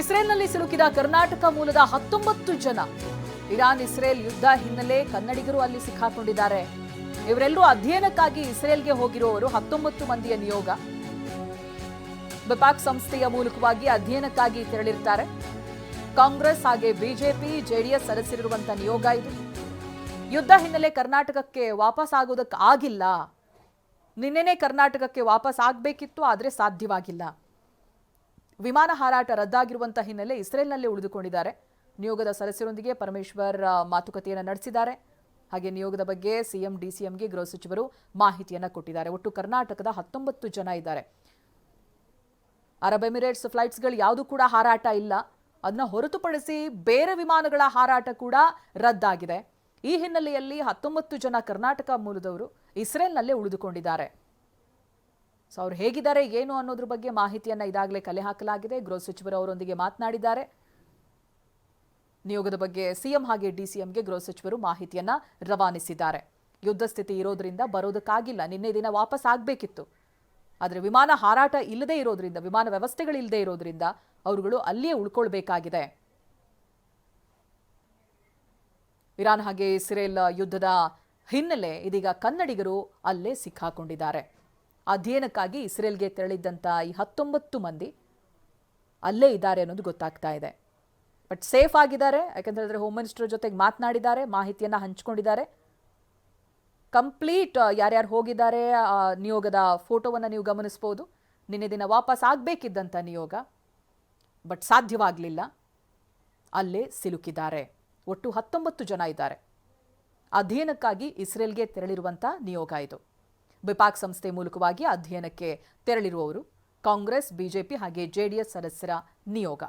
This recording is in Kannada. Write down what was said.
ಇಸ್ರೇಲ್ನಲ್ಲಿ ಸಿಲುಕಿದ ಕರ್ನಾಟಕ ಮೂಲದ ಹತ್ತೊಂಬತ್ತು ಜನ. ಇರಾನ್ ಇಸ್ರೇಲ್ ಯುದ್ಧ ಹಿನ್ನೆಲೆ ಕನ್ನಡಿಗರು ಅಲ್ಲಿ ಸಿಕ್ಕಾಕೊಂಡಿದ್ದಾರೆ. ಇವರೆಲ್ಲರೂ ಅಧ್ಯಯನಕ್ಕಾಗಿ ಇಸ್ರೇಲ್ಗೆ ಹೋಗಿರುವವರು ಹತ್ತೊಂಬತ್ತು ಮಂದಿಯ ನಿಯೋಗ. ಬಿಪಾಕ್ ಸಂಸ್ಥೆಯ ಮೂಲಕವಾಗಿ ಅಧ್ಯಯನಕ್ಕಾಗಿ ತೆರಳಿರ್ತಾರೆ. ಕಾಂಗ್ರೆಸ್ ಹಾಗೆ ಬಿಜೆಪಿ, ಜೆಡಿಎಸ್ ಸದಸ್ಯರಿರುವಂತಹ ನಿಯೋಗ ಇದು. ಯುದ್ಧ ಹಿನ್ನೆಲೆ ಕರ್ನಾಟಕಕ್ಕೆ ವಾಪಸ್ ಆಗೋದಕ್ಕೆ ಆಗಿಲ್ಲ ನಿನ್ನೆನೇ ಕರ್ನಾಟಕಕ್ಕೆ ವಾಪಸ್ ಆಗಬೇಕಿತ್ತು, ಆದರೆ ಸಾಧ್ಯವಾಗಿಲ್ಲ. ವಿಮಾನ ಹಾರಾಟ ರದ್ದಾಗಿರುವಂತಹ ಹಿನ್ನೆಲೆ ಇಸ್ರೇಲ್ನಲ್ಲೇ ಉಳಿದುಕೊಂಡಿದ್ದಾರೆ. ನಿಯೋಗದ ಸದಸ್ಯರೊಂದಿಗೆ ಪರಮೇಶ್ವರ್ ಮಾತುಕತೆಯನ್ನು ನಡೆಸಿದ್ದಾರೆ. ಹಾಗೆ ನಿಯೋಗದ ಬಗ್ಗೆ ಸಿಎಂ, ಡಿಸಿಎಂಗೆ ಗೃಹ ಸಚಿವರು ಮಾಹಿತಿಯನ್ನು ಕೊಟ್ಟಿದ್ದಾರೆ. ಒಟ್ಟು ಕರ್ನಾಟಕದ ಹತ್ತೊಂಬತ್ತು ಜನ ಇದ್ದಾರೆ. ಅರಬ್ ಎಮಿರೇಟ್ಸ್ ಫ್ಲೈಟ್ಸ್ಗಳು ಯಾವುದು ಕೂಡ ಹಾರಾಟ ಇಲ್ಲ. ಅದನ್ನ ಹೊರತುಪಡಿಸಿ ಬೇರೆ ವಿಮಾನಗಳ ಹಾರಾಟ ಕೂಡ ರದ್ದಾಗಿದೆ. ಈ ಹಿನ್ನೆಲೆಯಲ್ಲಿ ಹತ್ತೊಂಬತ್ತು ಜನ ಕರ್ನಾಟಕ ಮೂಲದವರು ಇಸ್ರೇಲ್ನಲ್ಲೇ ಉಳಿದುಕೊಂಡಿದ್ದಾರೆ. ಸೊ ಅವ್ರು ಹೇಗಿದ್ದಾರೆ, ಏನು ಅನ್ನೋದ್ರ ಬಗ್ಗೆ ಮಾಹಿತಿಯನ್ನ ಇದಾಗಲೇ ಕಲೆ ಹಾಕಲಾಗಿದೆ. ಗೃಹ ಸಚಿವರು ಅವರೊಂದಿಗೆ ಮಾತನಾಡಿದ್ದಾರೆ. ನಿಯೋಗದ ಬಗ್ಗೆ ಸಿಎಂ ಹಾಗೆ ಡಿಸಿಎಂಗೆ ಗೃಹ ಸಚಿವರು ಮಾಹಿತಿಯನ್ನ ರವಾನಿಸಿದ್ದಾರೆ. ಯುದ್ಧ ಸ್ಥಿತಿ ಇರೋದ್ರಿಂದ ಬರೋದಕ್ಕಾಗಿಲ್ಲ. ನಿನ್ನೆ ದಿನ ವಾಪಸ್ ಆಗಬೇಕಿತ್ತು. ಆದರೆ ವಿಮಾನ ಹಾರಾಟ ಇಲ್ಲದೆ ಇರೋದ್ರಿಂದ, ವಿಮಾನ ವ್ಯವಸ್ಥೆಗಳಿಲ್ಲದೆ ಇರೋದ್ರಿಂದ ಅವರುಗಳು ಅಲ್ಲಿಯೇ ಉಳ್ಕೊಳ್ಬೇಕಾಗಿದೆ. ಇರಾನ್ ಹಾಗೆ ಇಸ್ರೇಲ್ ಯುದ್ಧದ ಹಿನ್ನೆಲೆ ಇದೀಗ ಕನ್ನಡಿಗರು ಅಲ್ಲೇ ಸಿಕ್ಕಾಕೊಂಡಿದ್ದಾರೆ. ಅಧ್ಯಯನಕ್ಕಾಗಿ ಇಸ್ರೇಲ್ಗೆ ತೆರಳಿದ್ದಂಥ ಈ ಹತ್ತೊಂಬತ್ತು ಮಂದಿ ಅಲ್ಲೇ ಇದ್ದಾರೆ ಅನ್ನೋದು ಗೊತ್ತಾಗ್ತಾ ಇದೆ. ಬಟ್ ಸೇಫ್ ಆಗಿದ್ದಾರೆ, ಯಾಕಂತ ಹೇಳಿದ್ರೆ ಹೋಮ್ ಮಿನಿಸ್ಟರ್ ಜೊತೆಗೆ ಮಾತನಾಡಿದ್ದಾರೆ, ಮಾಹಿತಿಯನ್ನು ಹಂಚ್ಕೊಂಡಿದ್ದಾರೆ. ಕಂಪ್ಲೀಟ್ ಯಾರ್ಯಾರು ಹೋಗಿದ್ದಾರೆ ನಿಯೋಗದ ಫೋಟೋವನ್ನು ನೀವು ಗಮನಿಸ್ಬೋದು. ನಿನ್ನೆ ದಿನ ವಾಪಸ್ ಆಗಬೇಕಿದ್ದಂಥ ನಿಯೋಗ ಬಟ್ ಸಾಧ್ಯವಾಗಲಿಲ್ಲ. ಅಲ್ಲೇ ಸಿಲುಕಿದ್ದಾರೆ. ಒಟ್ಟು ಹತ್ತೊಂಬತ್ತು ಜನ ಇದ್ದಾರೆ. ಅಧ್ಯಯನಕ್ಕಾಗಿ ಇಸ್ರೇಲ್ಗೆ ತೆರಳಿರುವಂಥ ನಿಯೋಗ ಇದು. ಬಿಪಾಕ್ ಸಂಸ್ಥೆ ಮೂಲಕವಾಗಿ ಅಧ್ಯಯನಕ್ಕೆ ತೆರಳಿರುವವರು. ಕಾಂಗ್ರೆಸ್ ಬಿಜೆಪಿ ಹಾಗೆ ಜೆಡಿಎಸ್ ಸದಸ್ಯರ ನಿಯೋಗ.